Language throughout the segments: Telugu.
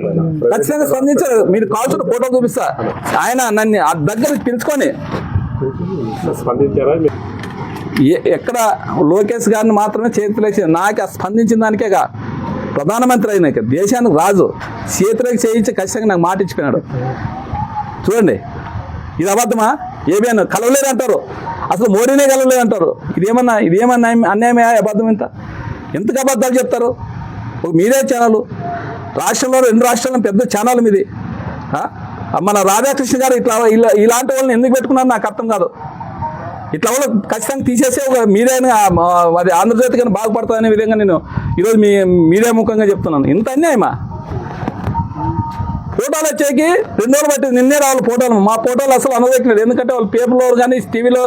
ఖచ్చితంగా స్పందించారు. మీరు కాల్చిన ఫోటో చూపిస్తా. ఆయన నన్ను ఆ దగ్గరికి పిలుచుకొని. ఎక్కడ లోకేష్ గారిని మాత్రమే చేతులేసి నాకు ఆ స్పందించిన దానికేగా. ప్రధానమంత్రి అయినాక దేశానికి రాజు. చేతులకు చేయించి ఖచ్చితంగా నాకు మాట ఇచ్చిపోయినాడు. చూడండి. ఇది అబద్ధమా? ఏమైనా కలవలేదు అంటారు. అసలు మోడీనే కలవలేదు అంటారు. ఇదేమన్నా ఇదేమన్నా అన్యాయమే? అబద్ధం ఇంత? ఎందుకు అబద్ధాలు చెప్తారు? ఒక మీడియా ఛానల్. రాష్ట్రంలో రెండు రాష్ట్రాలను పెద్ద ఛానల్ మీది. మన రాధాకృష్ణ గారు ఇట్లా ఇలా ఇలాంటి వాళ్ళని ఎందుకు పెట్టుకున్నారు నాకు అర్థం కాదు. ఇట్లా వాళ్ళు ఖచ్చితంగా తీసేసే ఒక మీడియా అది ఆంధ్రజ్యోతి కానీ బాగుపడతాదనే విధంగా నేను ఈరోజు మీ మీడియా ముఖంగా చెప్తున్నాను. ఇంత అన్యాయమా? ఫోటోలు వచ్చేకి రెండు రోజులు బట్టి నిన్నే రావాలి ఫోటోలు. మా ఫోటోలు అసలు అనుభవించలేదు ఎందుకంటే వాళ్ళు పేపర్లో కానీ టీవీలో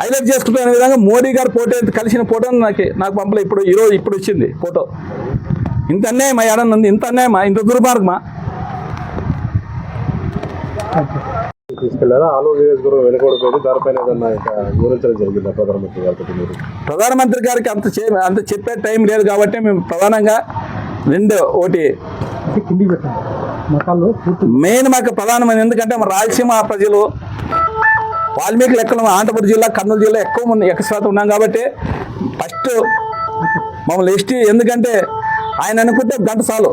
హైలైట్ చేసుకుంటున్న విధంగా మోడీ గారు ఫోటో కలిసిన ఫోటోని నాకు నాకు పంపలే. ఇప్పుడు ఈరోజు ఇప్పుడు వచ్చింది ఫోటో. ఇంత అన్యాయమా? ఏడన్నా ఉంది. ఇంత అన్యాయమా? ఇంత దుర్మార్గమా తీసుకెళ్ళారా? ఆలూరు నియోజకవర్గం వెనుకోడిపోయింది దానిపైన ఏదన్నా ఇక వివరించడం జరిగిందా ప్రధానమంత్రి గారితో మీరు? ప్రధానమంత్రి గారికి అంత చే అంత చెప్పే టైం లేదు కాబట్టి మేము ప్రధానంగా రెండు ఒకటి. మెయిన్ మాకు ప్రధానమైన ఎందుకంటే మన రాయలసీమ ప్రజలు వాల్మీకి లెక్కలు అనంతపురం జిల్లా కర్నూలు జిల్లా ఎక్కువ మంది ఎక్కువ శాతం ఉన్నాం కాబట్టి ఫస్ట్ మమ్మల్ని ఎస్టీ ఎందుకంటే ఆయన అనుకుంటే గంట సాలు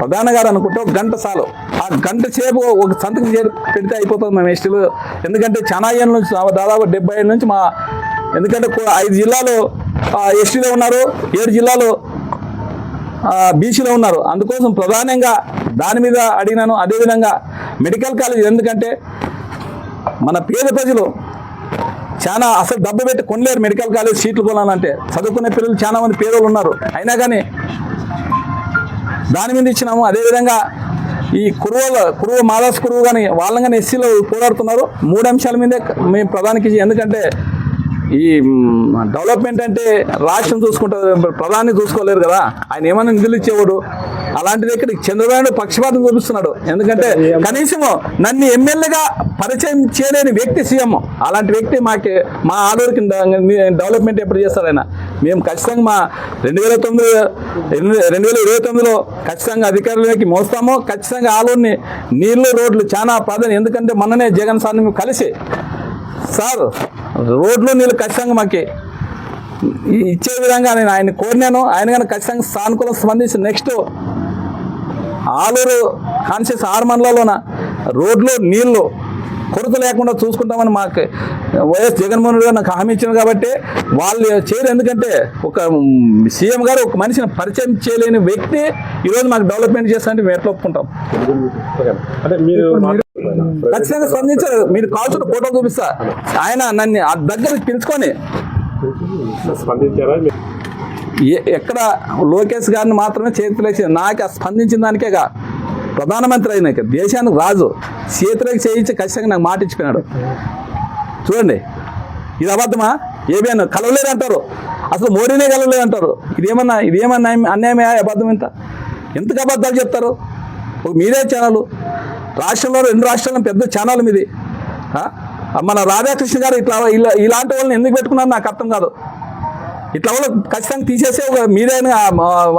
ప్రధాన గారు అనుకుంటే ఒక గంట సాలు ఆ గంట సేపు ఒక సంతకం చేరు పెడితే అయిపోతుంది మేము ఎస్టీలు ఎందుకంటే చాలా ఏళ్ళ నుంచి దాదాపు డెబ్బై ఏళ్ళ నుంచి మా ఎందుకంటే ఐదు జిల్లాలు ఎస్టీలో ఉన్నారు ఏడు జిల్లాలు బీసీలో ఉన్నారు. అందుకోసం ప్రధానంగా దాని మీద అడిగినాను. అదేవిధంగా మెడికల్ కాలేజ్ ఎందుకంటే మన పేద ప్రజలు చాలా అసలు డబ్బు పెట్టి కొనలేరు మెడికల్ కాలేజ్ సీట్లు కొనాలంటే. చదువుకునే పిల్లలు చాలా మంది పేదలు ఉన్నారు. అయినా కానీ దాని మీద ఇచ్చినాము. అదేవిధంగా ఈ కురువల కురువ మాదాస్ కురువు కానీ వాళ్ళని కానీ ఎస్సీలో పోరాడుతున్నారు. మూడు అంశాల మీదే మేము ప్రధానికి ఎందుకంటే ఈ డెవలప్మెంట్ అంటే రాష్ట్రం చూసుకుంటారు ప్రధాని చూసుకోలేరు కదా. ఆయన ఏమైనా నిధులు ఇచ్చేవాడు. అలాంటిది ఇక్కడ చంద్రబాబు పక్షపాతం చూపిస్తున్నాడు. ఎందుకంటే కనీసం నన్ను ఎమ్మెల్యేగా పరిచయం చేయలేని వ్యక్తి సీఎం. అలాంటి వ్యక్తి మాకి మా ఆలూరుకి డెవలప్మెంట్ ఎప్పుడు చేస్తారు ఆయన? మేము ఖచ్చితంగా మా రెండు వేల తొమ్మిది రెండు వేల ఇరవై తొమ్మిదిలో ఖచ్చితంగా అధికారులకి మోస్తాము. ఖచ్చితంగా ఆలూరిని నీళ్ళు రోడ్లు చాలా ప్రాధాన్యం. ఎందుకంటే మొన్ననే జగన్ సార్ని మేము కలిసి సార్ రోడ్లు నీళ్ళు ఖచ్చితంగా మాకి. ఈ- ఇచ్చే విధంగా నేను ఆయన కోరినాను. ఆయన కానీ ఖచ్చితంగా సానుకూలం స్పందించి నెక్స్ట్ ఆలూరు కాన్షియస్ ఆరు మండలాల్లోన రోడ్లు నీళ్ళు కొరత లేకుండా చూసుకుంటామని మాకు వైఎస్ జగన్మోహన్ రెడ్డి గారు నాకు హామీ ఇచ్చారు కాబట్టి వాళ్ళు చేయరు. ఎందుకంటే ఒక సీఎం గారు ఒక మనిషిని పరిచయం చేయలేని వ్యక్తి ఈరోజు మాకు డెవలప్మెంట్ చేస్తానంటే మేము ఎట్లా ఒప్పుకుంటాం? అంటే మీరు? ఖచ్చితంగా స్పందించారు. మీరు కాల్చిన ఫోటో చూపిస్తా. ఆయన నన్ను ఆ దగ్గరికి పిలుచుకొని. ఎక్కడ లోకేష్ గారిని మాత్రమే చేతులేసి నాకు ఆ స్పందించిన దానికేగా. ప్రధానమంత్రి అయినాక దేశానికి రాజు. చేతులకు చేయించి ఖచ్చితంగా నాకు మాట ఇచ్చిపోయినాడు. చూడండి. ఇది అబద్ధమా? ఏమైనా కలవలేదు అంటారు. అసలు మోడీనే కలవలేదు అంటారు. ఇదేమన్నా ఇదేమన్నా అన్యాయమే? అబద్ధం ఇంత ఎందుకు అబద్ధాలు చెప్తారు? ఒక మీడియా ఛానల్. రాష్ట్రంలో రెండు రాష్ట్రాల్లో పెద్ద ఛానల్ మీది. మన రాధాకృష్ణ గారు ఇట్లా ఇలా ఇలాంటి వాళ్ళని ఎందుకు పెట్టుకున్నారు నాకు అర్థం కాదు. ఇట్లా వాళ్ళు ఖచ్చితంగా తీసేసే ఒక మీడియా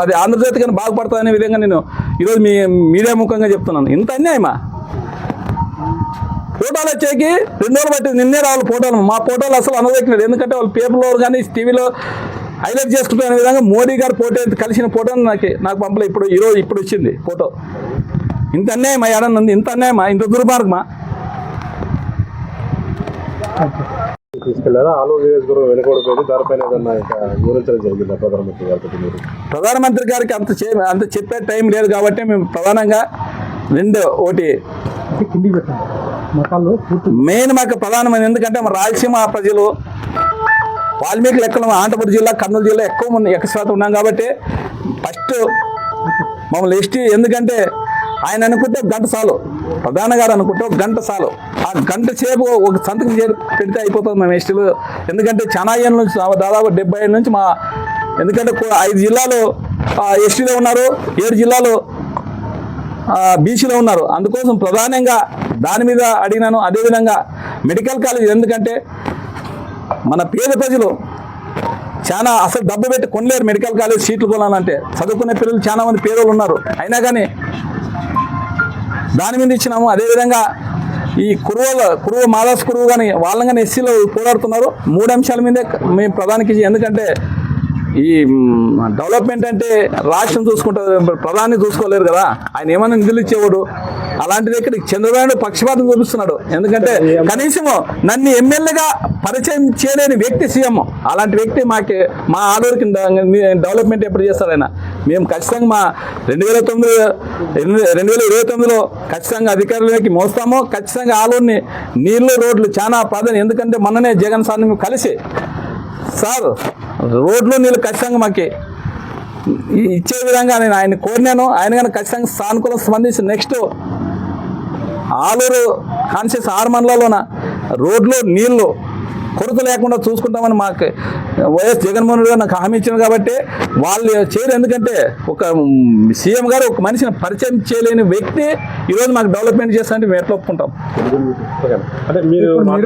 అది ఆంధ్రజ్యోతి కానీ బాగుపడతాదనే విధంగా నేను ఈరోజు మీ మీడియా ముఖంగా చెప్తున్నాను. ఇంత అన్యాయమా? ఫోటోలు వచ్చేకి రెండు రోజులు బట్టి నిన్నే రావాలి ఫోటోలు. మా ఫోటోలు అసలు అనుభవించలేదు ఎందుకంటే వాళ్ళు పేపర్లో కానీ టీవీలో హైలైట్ చేసుకుంటున్న విధంగా మోడీ గారు ఫోటో కలిసిన ఫోటోని నాకు నాకు పంపలే. ఇప్పుడు ఈరోజు ఇప్పుడు వచ్చింది ఫోటో. ఇంత అన్యాయమా? ఏడన్నా ఉంది. ఇంత అన్యాయమా? ఇంత దుర్మార్గమా? తీసుకెళ్ళారా? ఆలూరు నియోజకవర్గం వెనుకోడిపోయింది దానిపైన ఏదన్నా ఇక వివరించడం జరిగిందా ప్రధానమంత్రి గారితో మీరు? ప్రధానమంత్రి గారికి అంత చే అంత చెప్పే టైం లేదు కాబట్టి మేము ప్రధానంగా రెండు ఒకటి మెయిన్ మాకు ప్రధానమైన ఎందుకంటే మన రాయలసీమ ప్రజలు వాల్మీకి లెక్కలు అనంతపురం జిల్లా కర్నూలు జిల్లా ఎక్కువ ఎక్కువ శాతం ఉన్నాం కాబట్టి ఫస్ట్ మమ్మల్ని ఎస్టీ ఎందుకంటే ఆయన అనుకుంటే గంట సాలు ప్రధాన గారు అనుకుంటే గంట సాలు ఆ గంట సేపు ఒక సంతకం పెడితే అయిపోతుంది మేము ఎస్టీలు ఎందుకంటే చాలా ఏళ్ళ నుంచి దాదాపు డెబ్బై ఏళ్ళ నుంచి మా ఎందుకంటే ఐదు జిల్లాలు ఎస్టీలో ఉన్నారు ఏడు జిల్లాలు బీసీలో ఉన్నారు. అందుకోసం ప్రధానంగా దాని మీద అడిగినాను. అదేవిధంగా మెడికల్ కాలేజ్ ఎందుకంటే మన పేద ప్రజలు చాలా అసలు డబ్బు పెట్టి కొనలేరు మెడికల్ కాలేజ్ సీట్లు కొనాలంటే. చదువుకునే పిల్లలు చాలా మంది పేదలు ఉన్నారు. అయినా కానీ దాని మీద ఇచ్చినాము. అదేవిధంగా ఈ కురువల కురువ మాదాస్ కురువు కానీ వాళ్ళని కానీ ఎస్సీలో పోరాడుతున్నారు. మూడు అంశాల మీదే మేము ప్రధానికి ఎందుకంటే ఈ డెవలప్మెంట్ అంటే రాష్ట్రం చూసుకుంటారు ప్రధాని చూసుకోలేరు కదా. ఆయన ఏమైనా నిధులు ఇచ్చేవాడు. అలాంటిది ఇక్కడ చంద్రబాబు పక్షపాతం చూపిస్తున్నాడు. ఎందుకంటే కనీసం నన్ను ఎమ్మెల్యేగా పరిచయం చేయలేని వ్యక్తి సీఎం. అలాంటి వ్యక్తి మాకి మా ఆలూరుకి డెవలప్మెంట్ ఎప్పుడు చేస్తారైనా మేము ఖచ్చితంగా మా రెండు వేల తొమ్మిది రెండు వేల ఇరవై తొమ్మిదిలో ఖచ్చితంగా అధికారులకి మోస్తాము. ఖచ్చితంగా ఆలూరిని నీళ్ళు రోడ్లు చాలా ప్రాధాన్యం. ఎందుకంటే మొన్ననే జగన్ సార్ని కలిసి సార్ రోడ్లు నీళ్ళు ఖచ్చితంగా మాకి. ఈ- ఇచ్చే విధంగా నేను ఆయన కోరినాను. ఆయన కానీ ఖచ్చితంగా సానుకూలం స్పందించి నెక్స్ట్ ఆలూరు కాన్షియస్ ఆరు మండలాల్లోన రోడ్లు నీళ్ళు కొరత లేకుండా చూసుకుంటామని మాకు వైఎస్ జగన్మోహన్ రెడ్డి గారు నాకు హామీ ఇచ్చారు కాబట్టి వాళ్ళు చేయరు. ఎందుకంటే ఒక సీఎం గారు ఒక మనిషిని పరిచయం చేయలేని వ్యక్తి ఈరోజు మాకు డెవలప్మెంట్ చేస్తా అంటే మేము ఎట్లా ఒప్పుకుంటాం. అంటే మీరు